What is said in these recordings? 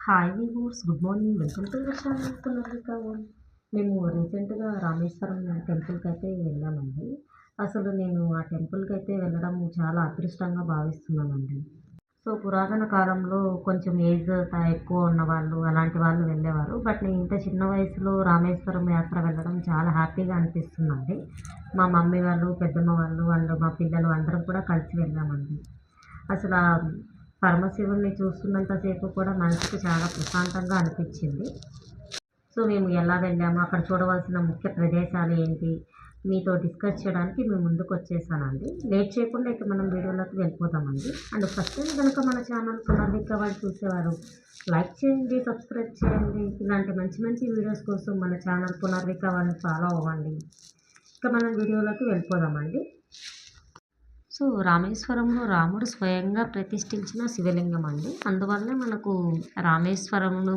Hi viewers good morning welcome to channel Punarvika మేము రీసెంట్గా రామేశ్వరం టెంపుల్కి అయితే వెళ్ళామండి అసలు నేను ఆ టెంపుల్కి అయితే వెళ్ళడం చాలా అదృష్టంగా భావిస్తున్నానండి. సో పురాతన కాలంలో కొంచెం ఏజ్ ఎక్కువ ఉన్న వాళ్ళు అలాంటి వాళ్ళు వెళ్ళేవారు. బట్ నేను ఇంత చిన్న వయసులో రామేశ్వరం యాత్ర వెళ్ళడం చాలా హ్యాపీగా అనిపిస్తుందండి. మా మమ్మీ వాళ్ళు పెద్దమ్మ వాళ్ళు అండ్ మా పిల్లలు అందరం కూడా కలిసి వెళ్ళామండి. అసలు పరమశివుడిని చూస్తున్నంతసేపు కూడా మనసుకు చాలా ప్రశాంతంగా అనిపించింది. సో మేము ఎలా వెళ్ళాము అక్కడ చూడవలసిన ముఖ్య ప్రదేశాలు ఏంటి మీతో డిస్కస్ చేయడానికి మేము ముందుకు వచ్చేసానండి. లేట్ చేయకుండా ఇక మనం వీడియోలోకి వెళ్ళిపోతామండి అండ్ ఫస్ట్ టైం కనుక మన ఛానల్ పునర్విక్క వాళ్ళు చూసేవారు లైక్ చేయండి సబ్స్క్రైబ్ చేయండి. ఇలాంటి మంచి మంచి వీడియోస్ కోసం మన ఛానల్ పునర్విక్క వాళ్ళని ఫాలో అవ్వండి. ఇక మనం వీడియోలోకి వెళ్ళిపోదామండి. సో రామేశ్వరంలో రాముడు స్వయంగా ప్రతిష్ఠించిన శివలింగం అండి. అందువల్లనే మనకు రామేశ్వరమును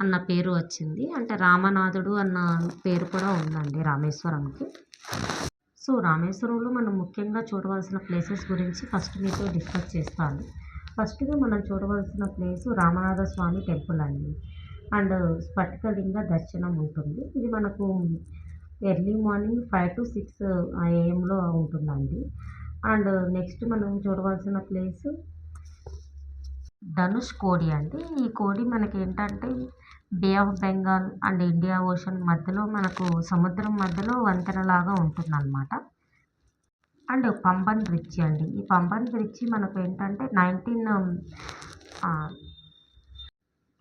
అన్న పేరు వచ్చింది. అంటే రామనాథుడు అన్న పేరు కూడా ఉందండి రామేశ్వరంకి. సో రామేశ్వరంలో మనం ముఖ్యంగా చూడవలసిన ప్లేసెస్ గురించి ఫస్ట్ మీతో డిస్కస్ చేస్తాను. ఫస్ట్గా మనం చూడవలసిన ప్లేస్ రామనాథ స్వామి టెంపుల్ అండి. అండ్ స్ఫటికలింగ దర్శనం ఉంటుంది. ఇది మనకు early morning five to six ఏఎంలో ఉంటుందండి. అండ్ నెక్స్ట్ మనం చూడవలసిన ప్లేస్ ధనుష్ కోడి అండి. ఈ కోడి మనకి ఏంటంటే bay of Bengal and India ocean మధ్యలో మనకు సముద్రం మధ్యలో వంతెనలాగా ఉంటుందన్నమాట. అండ్ పంబన్ బ్రిడ్జి అండి. ఈ పంబన్ బ్రిడ్జి మనకు ఏంటంటే నైన్టీన్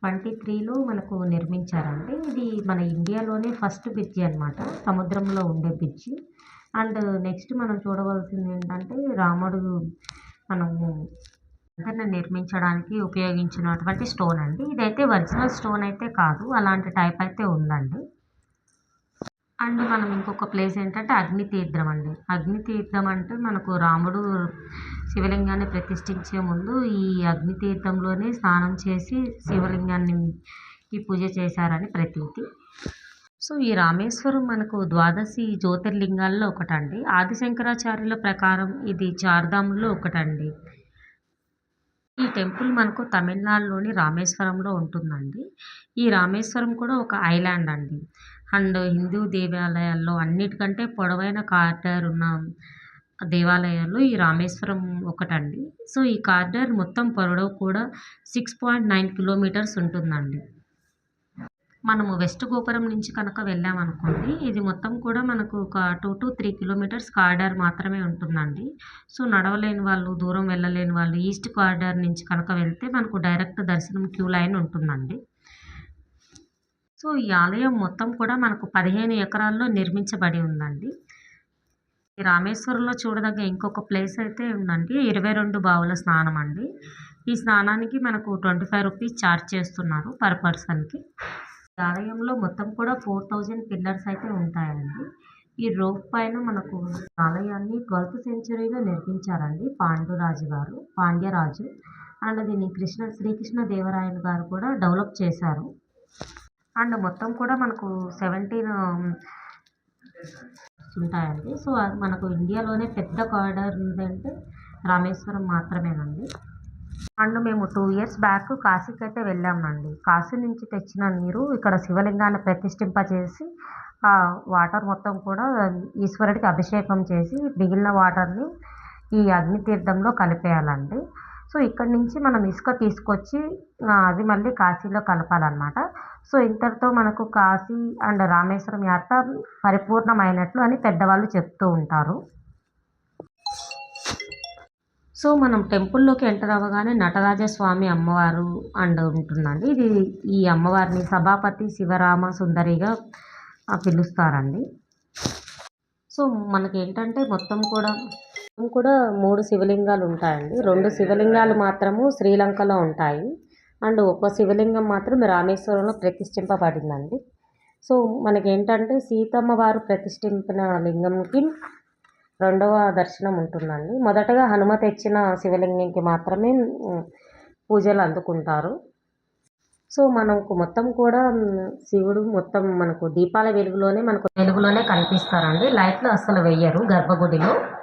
ట్వంటీ త్రీలో మనకు నిర్మించారండి. ఇది మన ఇండియాలోనే ఫస్ట్ బ్రిడ్జి అనమాట సముద్రంలో ఉండే బ్రిడ్జి. అండ్ నెక్స్ట్ మనం చూడవలసింది ఏంటంటే రాముడు మనము అందరిని నిర్మించడానికి ఉపయోగించినటువంటి స్టోన్ అండి. ఇదైతే ఒరిజినల్ స్టోన్ అయితే కాదు. అలాంటి టైప్ అయితే ఉందండి. అండ్ మనం ఇంకొక ప్లేస్ ఏంటంటే అగ్నితీర్థం అండి. అగ్నితీర్థం అంటే మనకు రాముడు శివలింగాన్ని ప్రతిష్ఠించే ముందు ఈ అగ్నితీర్థంలోనే స్నానం చేసి శివలింగాన్ని ఈ పూజ చేశారని ప్రతీతి. సో ఈ రామేశ్వరం మనకు ద్వాదశి జ్యోతిర్లింగాల్లో ఒకటండి. ఆదిశంకరాచార్యుల ప్రకారం ఇది చార్ధాముల్లో ఒకటండి. ఈ టెంపుల్ మనకు తమిళనాడులోని రామేశ్వరంలో ఉంటుందండి. ఈ రామేశ్వరం కూడా ఒక ఐలాండ్ అండి. అండ్ హిందూ దేవాలయాల్లో అన్నిటికంటే పొడవైన కార్డర్ ఉన్న దేవాలయాల్లో ఈ రామేశ్వరం ఒకటండి. సో ఈ కార్డర్ మొత్తం పొడవు కూడా సిక్స్ పాయింట్ నైన్ కిలోమీటర్స్ ఉంటుందండి. మనము వెస్ట్ గోపురం నుంచి కనుక వెళ్ళామనుకోండి ఇది మొత్తం కూడా మనకు ఒక two to three kilometers corridor మాత్రమే ఉంటుందండి. సో నడవలేని వాళ్ళు దూరం వెళ్ళలేని వాళ్ళు ఈస్ట్ కారిడార్ నుంచి కనుక వెళ్తే మనకు డైరెక్ట్ దర్శనం క్యూ లైన్ ఉంటుందండి. సో ఈ ఆలయం మొత్తం కూడా మనకు పదిహేను ఎకరాల్లో నిర్మించబడి ఉందండి. ఈ రామేశ్వరంలో చూడదగ్గ ఇంకొక ప్లేస్ అయితే ఉందండి ఇరవై రెండు బావుల స్నానం అండి. ఈ స్నానానికి మనకు ట్వంటీ ఫైవ్ రూపీస్ ఛార్జ్ చేస్తున్నారు పర్ పర్సన్కి. ఆలయంలో మొత్తం కూడా ఫోర్ థౌజండ్ పిల్లర్స్ అయితే ఉంటాయండి. ఈ రోప్ పైన మనకు ఆలయాన్ని ట్వెల్త్ సెంచరీలో నిర్మించారండి పాండురాజు గారు పాండ్యరాజు. అండ్ దీన్ని కృష్ణ శ్రీకృష్ణ దేవరాయలు గారు కూడా డెవలప్ చేశారు. అండ్ మొత్తం కూడా మనకు సెవెంటీన్ um, ఉంటాయండి. సో మనకు ఇండియాలోనే పెద్ద కారిడార్ ఉందంటే రామేశ్వరం మాత్రమేనండి. అండ్ మేము టూ ఇయర్స్ బ్యాక్ కాశీకి అయితే వెళ్ళామండి. కాశీ నుంచి తెచ్చిన నీరు ఇక్కడ శివలింగాన్ని ప్రతిష్ఠింపచేసి ఆ వాటర్ మొత్తం కూడా ఈశ్వరుడికి అభిషేకం చేసి మిగిలిన వాటర్ని ఈ అగ్నితీర్థంలో కలిపేయాలండి. సో ఇక్కడి నుంచి మనం ఇసుక తీసుకొచ్చి అది మళ్ళీ కాశీలో కలపాలన్నమాట. సో ఇంతటితో మనకు కాశీ అండ్ రామేశ్వరం యాత్ర పరిపూర్ణమైనట్లు అని పెద్దవాళ్ళు చెప్తూ ఉంటారు. సో మనం టెంపుల్లోకి ఎంటర్ అవ్వగానే నటరాజస్వామి అమ్మవారు అండ్ ఉంటుందండి. ఇది ఈ అమ్మవారిని సభాపతి శివరామ సుందరిగా పిలుస్తారండి. సో మనకి ఏంటంటే మొత్తం కూడా కూడా మూడు శివలింగాలు ఉంటాయండి. రెండు శివలింగాలు మాత్రము శ్రీలంకలో ఉంటాయి. అండ్ ఒక శివలింగం మాత్రం రామేశ్వరంలో ప్రతిష్ఠింపబడిందండి. సో మనకేంటంటే సీతమ్మ వారు ప్రతిష్ఠింపిన లింగంకి రెండవ దర్శనం ఉంటుందండి. మొదటగా హనుమ తెచ్చిన శివలింగంకి మాత్రమే పూజలు అందుకుంటారు. సో మనకు మొత్తం కూడా శివుడు మొత్తం మనకు దీపాల వెలుగులోనే మనకు వెలుగులోనే కనిపిస్తారండి. లైట్లు అస్సలు వెయ్యరు గర్భగుడిలో.